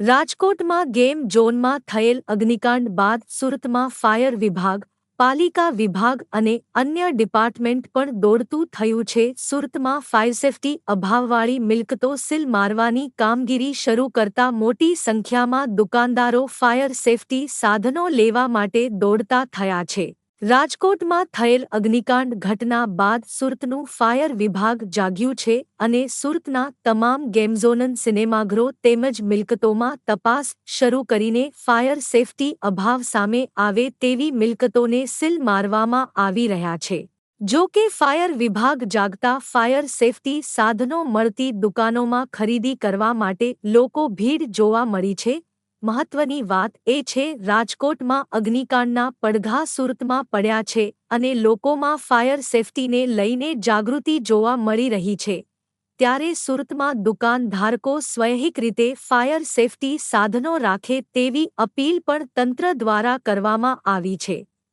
રાજકોટમાં ગેમ ઝોનમાં થયેલ અગ્નિકાંડ બાદ સુરતમાં ફાયર વિભાગ, પાલિકા વિભાગ અને અન્ય ડિપાર્ટમેન્ટ પણ દોડતું થયું છે. સુરતમાં ફાયર સેફટી અભાવવાળી મિલકતો સીલ મારવાની કામગીરી શરૂ કરતા મોટી સંખ્યામાં દુકાનદારો ફાયર સેફટી સાધનો લેવા માટે દોડતા થયા છે. રાજકોટમાં થયેલ અગ્નિકાંડ ઘટના બાદ સુરતનું ફાયર વિભાગ જાગ્યું છે અને સુરતના તમામ ગેમઝોનન સિનેમાઘરો તેમજ મિલકતોમાં તપાસ શરૂ કરીને ફાયર સેફટી અભાવ સામે આવે તેવી મિલકતોને સીલ મારવામાં આવી રહ્યા છે. જો કે ફાયર વિભાગ જાગતા ફાયર સેફટી સાધનો મળતી દુકાનોમાં ખરીદી કરવા માટે લોકો ભીડ જોવા મળી છે મહત્વની વાત એ છે, રાજકોટમાં અગ્નિકાંડના પડઘા સુરતમાં પડ્યા છે અને લોકોમાં ફાયર સેફટીને લઈને જાગૃતિ જોવા મળી રહી છે. ત્યારે સુરતમાં દુકાનધારકો સ્વૈહિક રીતે ફાયર સેફટી સાધનો રાખે તેવી અપીલ પણ તંત્ર દ્વારા કરવામાં આવી છે.